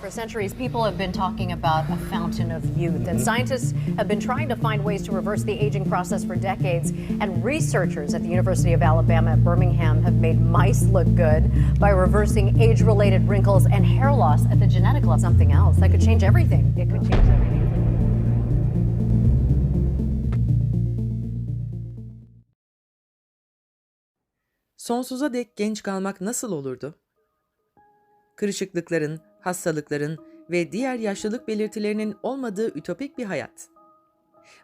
For centuries, people have been talking about a fountain of youth, and scientists have been trying to find ways to reverse the aging process for decades. And researchers at the University of Alabama at Birmingham have made mice look good by reversing age related wrinkles and hair loss at the genetic level. Something else that could change everything. It could change everything. Sonsuza dek genç kalmak nasıl olurdu? Kırışıklıkların, hastalıkların ve diğer yaşlılık belirtilerinin olmadığı ütopik bir hayat.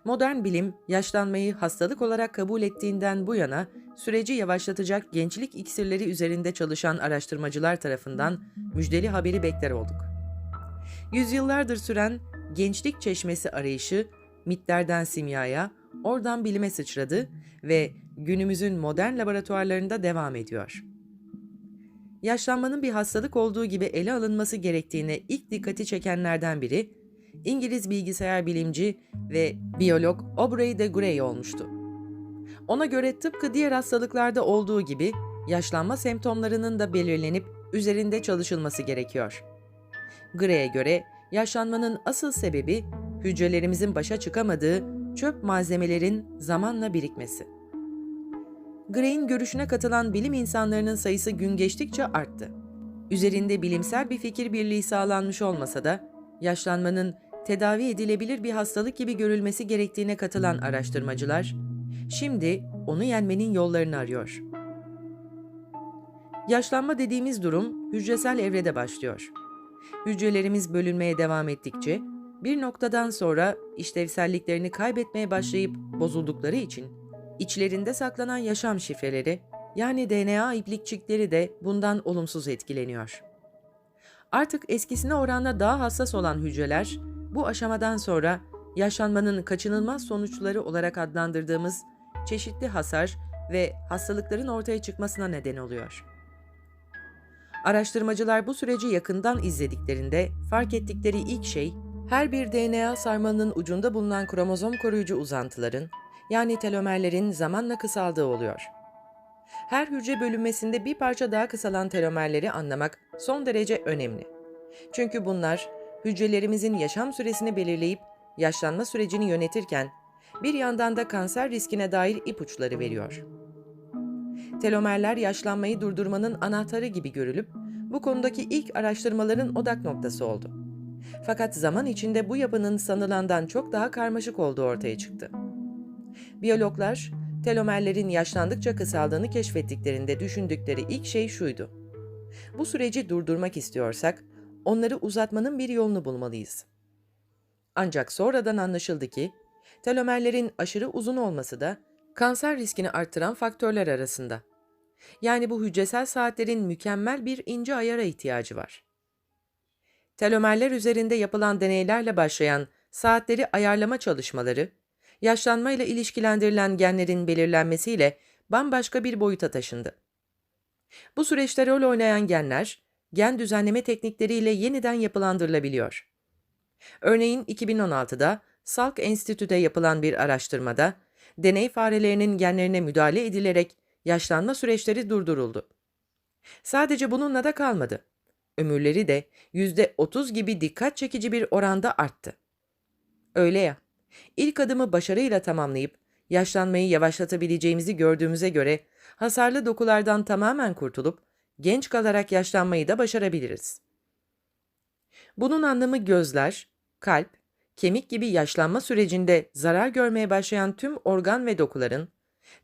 Modern bilim, yaşlanmayı hastalık olarak kabul ettiğinden bu yana süreci yavaşlatacak gençlik iksirleri üzerinde çalışan araştırmacılar tarafından müjdeli haberi bekler olduk. Yüzyıllardır süren gençlik çeşmesi arayışı mitlerden simyaya, oradan bilime sıçradı ve günümüzün modern laboratuvarlarında devam ediyor. Yaşlanmanın bir hastalık olduğu gibi ele alınması gerektiğine ilk dikkati çekenlerden biri, İngiliz bilgisayar bilimci ve biyolog Aubrey de Grey olmuştu. Ona göre tıpkı diğer hastalıklarda olduğu gibi yaşlanma semptomlarının da belirlenip üzerinde çalışılması gerekiyor. Grey'e göre yaşlanmanın asıl sebebi hücrelerimizin başa çıkamadığı çöp malzemelerin zamanla birikmesi. Gray'in görüşüne katılan bilim insanlarının sayısı gün geçtikçe arttı. Üzerinde bilimsel bir fikir birliği sağlanmış olmasa da yaşlanmanın tedavi edilebilir bir hastalık gibi görülmesi gerektiğine katılan araştırmacılar şimdi onu yenmenin yollarını arıyor. Yaşlanma dediğimiz durum hücresel evrede başlıyor. Hücrelerimiz bölünmeye devam ettikçe bir noktadan sonra işlevselliklerini kaybetmeye başlayıp bozuldukları için içlerinde saklanan yaşam şifreleri yani DNA iplikçikleri de bundan olumsuz etkileniyor. Artık eskisine oranla daha hassas olan hücreler bu aşamadan sonra yaşlanmanın kaçınılmaz sonuçları olarak adlandırdığımız çeşitli hasar ve hastalıkların ortaya çıkmasına neden oluyor. Araştırmacılar bu süreci yakından izlediklerinde fark ettikleri ilk şey her bir DNA sarmalının ucunda bulunan kromozom koruyucu uzantıların yani telomerlerin zamanla kısaldığı oluyor. Her hücre bölünmesinde bir parça daha kısalan telomerleri anlamak son derece önemli. Çünkü bunlar hücrelerimizin yaşam süresini belirleyip yaşlanma sürecini yönetirken bir yandan da kanser riskine dair ipuçları veriyor. Telomerler yaşlanmayı durdurmanın anahtarı gibi görülüp bu konudaki ilk araştırmaların odak noktası oldu. Fakat zaman içinde bu yapının sanılandan çok daha karmaşık olduğu ortaya çıktı. Biyologlar, telomerlerin yaşlandıkça kısaldığını keşfettiklerinde düşündükleri ilk şey şuydu. Bu süreci durdurmak istiyorsak, onları uzatmanın bir yolunu bulmalıyız. Ancak sonradan anlaşıldı ki, telomerlerin aşırı uzun olması da kanser riskini arttıran faktörler arasında. Yani bu hücresel saatlerin mükemmel bir ince ayara ihtiyacı var. Telomerler üzerinde yapılan deneylerle başlayan saatleri ayarlama çalışmaları, yaşlanmayla ilişkilendirilen genlerin belirlenmesiyle bambaşka bir boyuta taşındı. Bu süreçte rol oynayan genler, gen düzenleme teknikleriyle yeniden yapılandırılabiliyor. Örneğin 2016'da Salk Enstitü'de yapılan bir araştırmada, deney farelerinin genlerine müdahale edilerek yaşlanma süreçleri durduruldu. Sadece bununla da kalmadı. Ömürleri de %30 gibi dikkat çekici bir oranda arttı. Öyle ya, ilk adımı başarıyla tamamlayıp yaşlanmayı yavaşlatabileceğimizi gördüğümüze göre hasarlı dokulardan tamamen kurtulup genç kalarak yaşlanmayı da başarabiliriz. Bunun anlamı gözler, kalp, kemik gibi yaşlanma sürecinde zarar görmeye başlayan tüm organ ve dokuların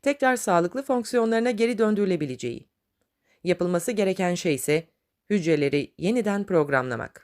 tekrar sağlıklı fonksiyonlarına geri döndürülebileceği. Yapılması gereken şey ise hücreleri yeniden programlamak.